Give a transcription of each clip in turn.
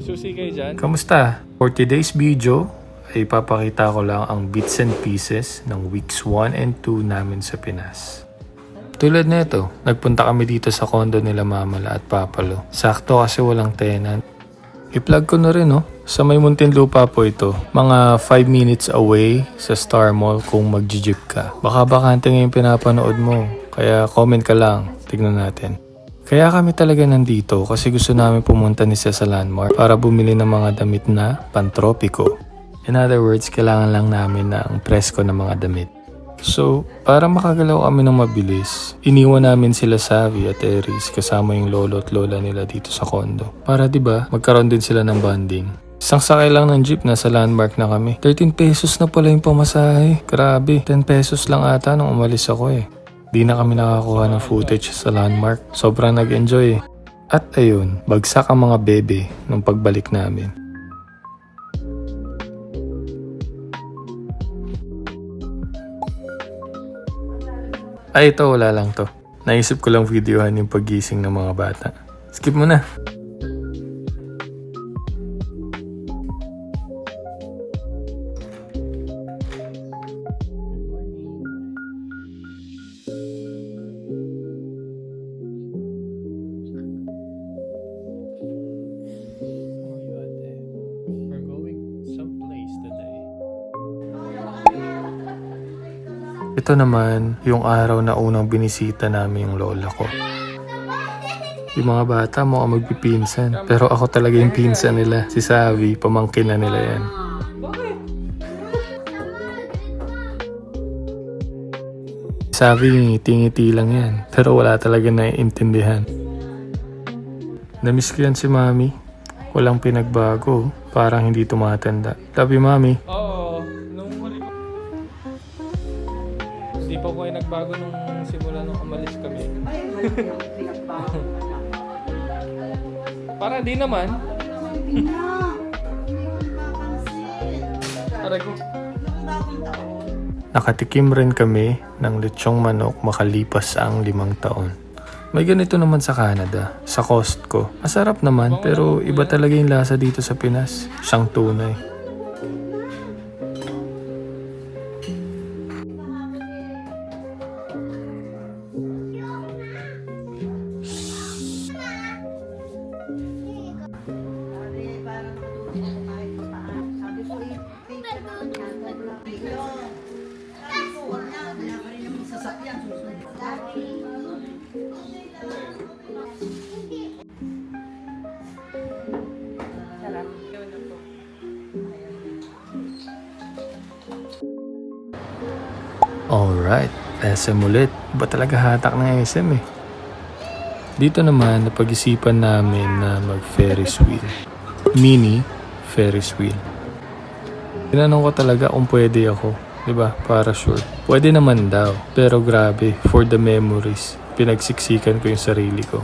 Susi kayo dyan? Kamusta? For today's video, ay papakita ko lang ang bits and pieces ng weeks 1 and 2 namin sa Pinas. Tulad nito, nagpunta kami dito sa condo nila Mamala at Papalo. Sakto kasi walang tenant. I-plug ko na rin, no? Sa may Muntinlupa po ito. Mga 5 minutes away sa Star Mall kung mag-jeep ka. Baka bakante ngayon pinapanood mo. Kaya comment ka lang. Tignan natin. Kaya kami talaga nandito kasi gusto namin pumunta ni sa landmark para bumili ng mga damit na pantropiko. In other words, kailangan lang namin ng presko ng mga damit. So, para makagalaw kami ng mabilis, iniwan namin sila Savi at Eris kasama yung lolo at lola nila dito sa condo. Para 'di ba magkaroon din sila ng bonding. Isang sakay lang ng jeep, nasa landmark na kami. 13 pesos na pala yung pamasahe. Grabe, 10 pesos lang ata nung umalis ako eh. Di na kami nakakuha ng footage sa landmark. Sobrang nag-enjoy. At ayun, bagsak ang mga bebe nung pagbalik namin. Ay, ito wala lang to. Naisip ko lang videohan yung pagising ng mga bata. Skip mo na. Ito naman, yung araw na unang binisita namin yung lola ko. Yung mga bata mo magpipinsan. Pero ako talaga yung pinsan nila. Si Savi, pamangkin na nila yan. Savi, ngiti-ngiti lang yan. Pero wala talaga naiintindihan. Namiss ko yan si Mami. Walang pinagbago. Parang hindi tumatanda. Love you, Mami. Pa ko ay nagbago nung simula nung umalis kami. Para di naman. Aray ko. Nakatikim rin kami ng lechong manok makalipas ang limang taon. May ganito naman sa Canada, sa Costco. Masarap naman pero iba talaga yung lasa dito sa Pinas. Siyang tunay. Alright, SM ulit. Ba talaga hatak ng SM eh. Dito naman, napag-isipan namin na mag-Ferris wheel. Mini Ferris wheel. Tinanong ko talaga kung pwede ako. ba? Para sure. Pwede naman daw. Pero grabe, for the memories, pinagsiksikan ko yung sarili ko.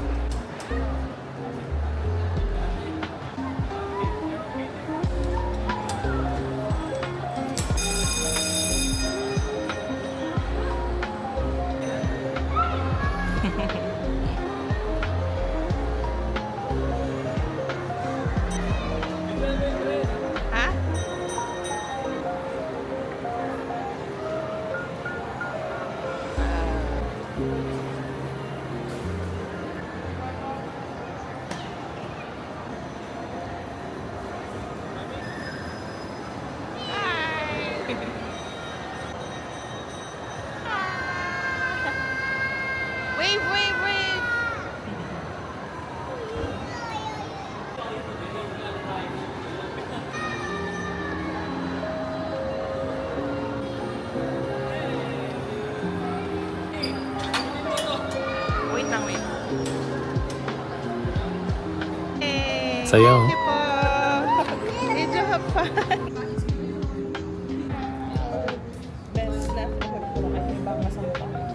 Saya, thank you po. Medyo masama.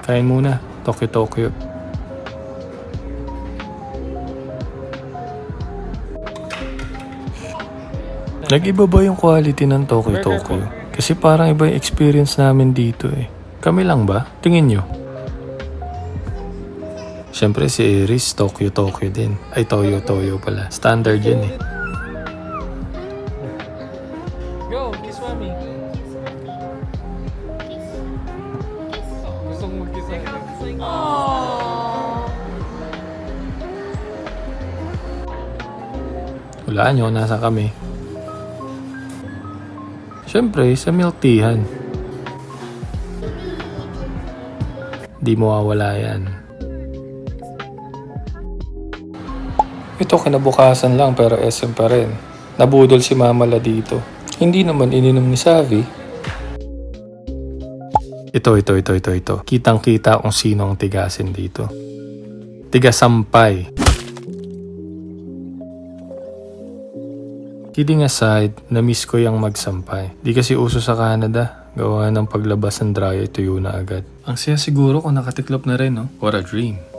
Kain muna. Tokyo Tokyo. Nag-iba ba yung quality ng Tokyo Tokyo? Kasi parang iba yung experience namin dito eh. Kami lang ba? Tingin nyo. Siyempre si Riz, Tokyo Tokyo din. Ay, Toyo Toyo pala. Standard yun eh. Go, kiss mommy. Gusto kong mag-kiss Wala nyo, nasa kami. Siyempre, sa milk teahan. Di mawawala yan. Ito kinabukasan lang pero SM pa rin. Nabudol si Mama La dito. Hindi naman ininom ni Savi. Ito, ito, ito, ito, ito. Kitang-kita kung sino ang tigasin dito. Tigasampay. Kidding aside, na-miss ko yung magsampay. Di kasi uso sa Canada. Gawa ng paglabas ng dryer, tuyo na agad. Ang saya siguro kung nakatiklop na rin, no? What a dream.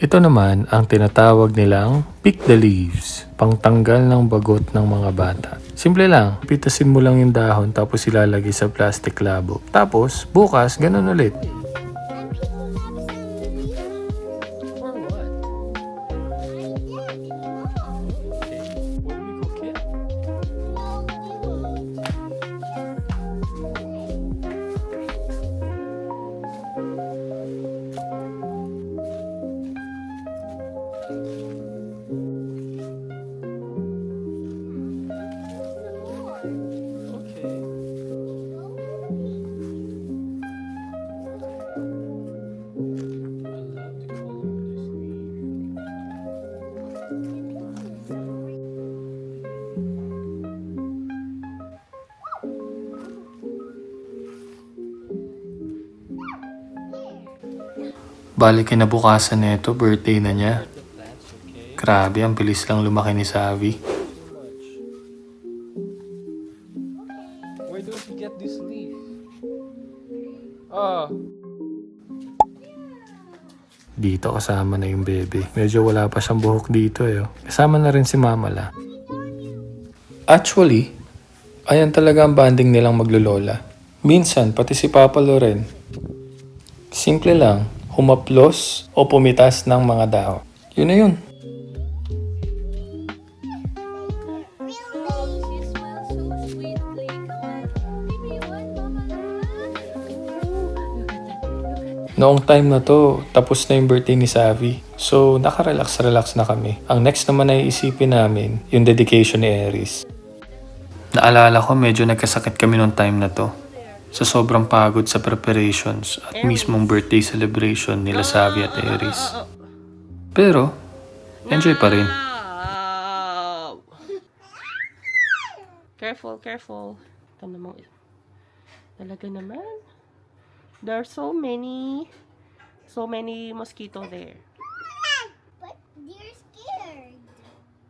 Ito naman ang tinatawag nilang pick the leaves, pangtanggal ng bagot ng mga bata. Simple lang, pitasin mo lang yung dahon tapos ilalagay sa plastic labo. Tapos, bukas, ganun ulit. Balik kinabukasan na ito, birthday na niya. Grabe, ang bilis lang lumaki ni Savi. Where don't you get this leaf? Ah, Dito kasama na yung bebe. Medyo wala pa siyang buhok dito eh. oh. Kasama na rin si Mama La. Actually, ayan talaga ang banding nilang maglolola. Minsan, pati si Papa Loren. Simple lang, humaplos o pumitas ng mga dahon. Yun na yun. Noong time na to, tapos na yung birthday ni Savi. So, nakarelax-relax na kami. Ang next naman ay isipin namin, yung dedication ni Aries. Naalala ko, medyo nagkasakit kami noong time na to. Sa sobrang pagod sa preparations at mismong birthday celebration nila Savi at Aries. Pero, enjoy pa rin. Careful, careful. Ito naman. Talaga naman. There are so many, so many mosquito there. But they're scared.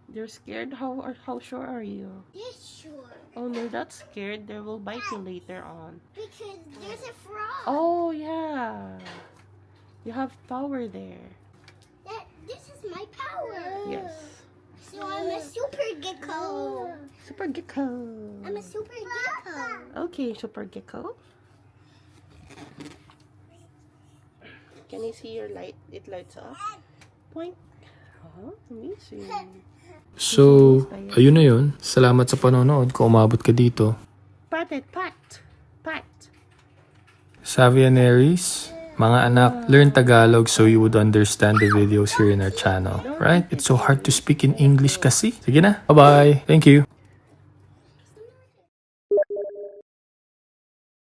They're scared. How are how sure are you? They're sure. Oh, they're not scared. They will bite you later on. Because there's a frog. Oh yeah, you have power there. That, this is my power. Yes. So I'm a super gecko. Super gecko. I'm a super gecko. Okay, super gecko. Can you see your light? It lights up. Point. Oh, amazing. So, ayun na yun. Salamat sa panonood kung umabot ka dito. Pat it, pat. Pat. Savi and Aries, mga anak, learn Tagalog so you would understand the videos here in our channel. Right? It's so hard to speak in English kasi. Sige na. Bye-bye. Thank you.